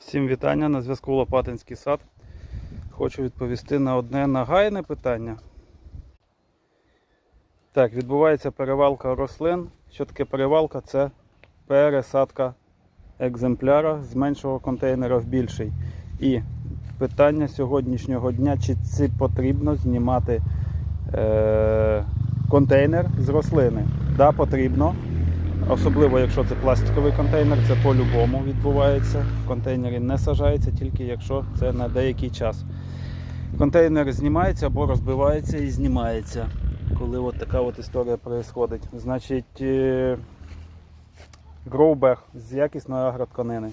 Всім вітання на зв'язку Лопатинський сад. Хочу відповісти на одне нагайне питання. Так, відбувається перевалка рослин. Що таке перевалка? Це пересадка екземпляра з меншого контейнера в більший. І питання сьогоднішнього дня, чи це потрібно знімати е- контейнер з рослини? Так, да, потрібно. Особливо, якщо це пластиковий контейнер, це по-любому відбувається. В контейнері не сажається, тільки якщо це на деякий час. Контейнер знімається або розбивається і знімається, коли от така от історія відбувається. Значить, е, з якісної агротканини.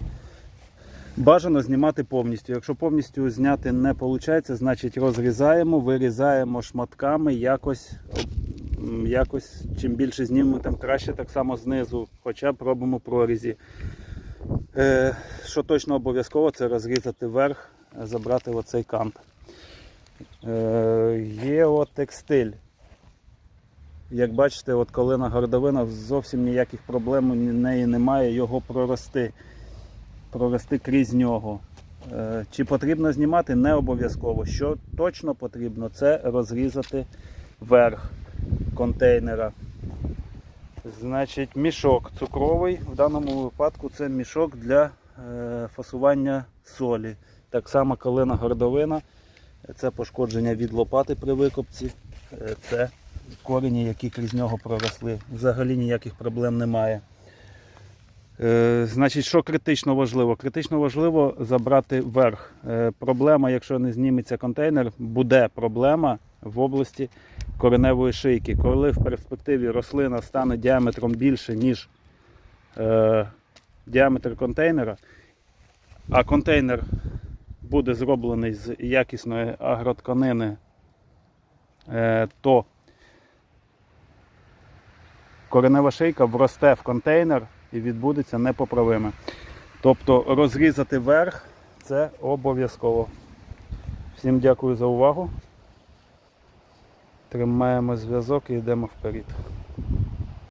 Бажано знімати повністю. Якщо повністю зняти не виходить, значить розрізаємо, вирізаємо шматками якось якось чим більше знімемо, тим краще так само знизу, хоча б робимо прорізі. Е, що точно обов'язково, це розрізати верх, забрати оцей кант. Е, є от текстиль. Як бачите, от колина гордовина зовсім ніяких проблем у неї немає його прорости, прорости крізь нього. Е, Чи потрібно знімати? Не обов'язково. Що точно потрібно, це розрізати верх контейнера. Значить, мішок цукровий. В даному випадку це мішок для е, фасування солі. Так само калина гордовина. Це пошкодження від лопати при викопці. Е, Це корені, які крізь нього проросли. Взагалі ніяких проблем немає. Е, Значить, що критично важливо? Критично важливо забрати верх. Проблема, якщо не зніметься контейнер, буде проблема в області кореневої шийки. Коли в перспективі рослина стане діаметром більше, ніж е, діаметр контейнера, а контейнер буде зроблений з якісної агротканини, е, то коренева шийка вросте в контейнер і відбудеться непоправиме. Тобто розрізати верх це обов'язково. Всім дякую за увагу. Тримаємо зв'язок і йдемо вперед.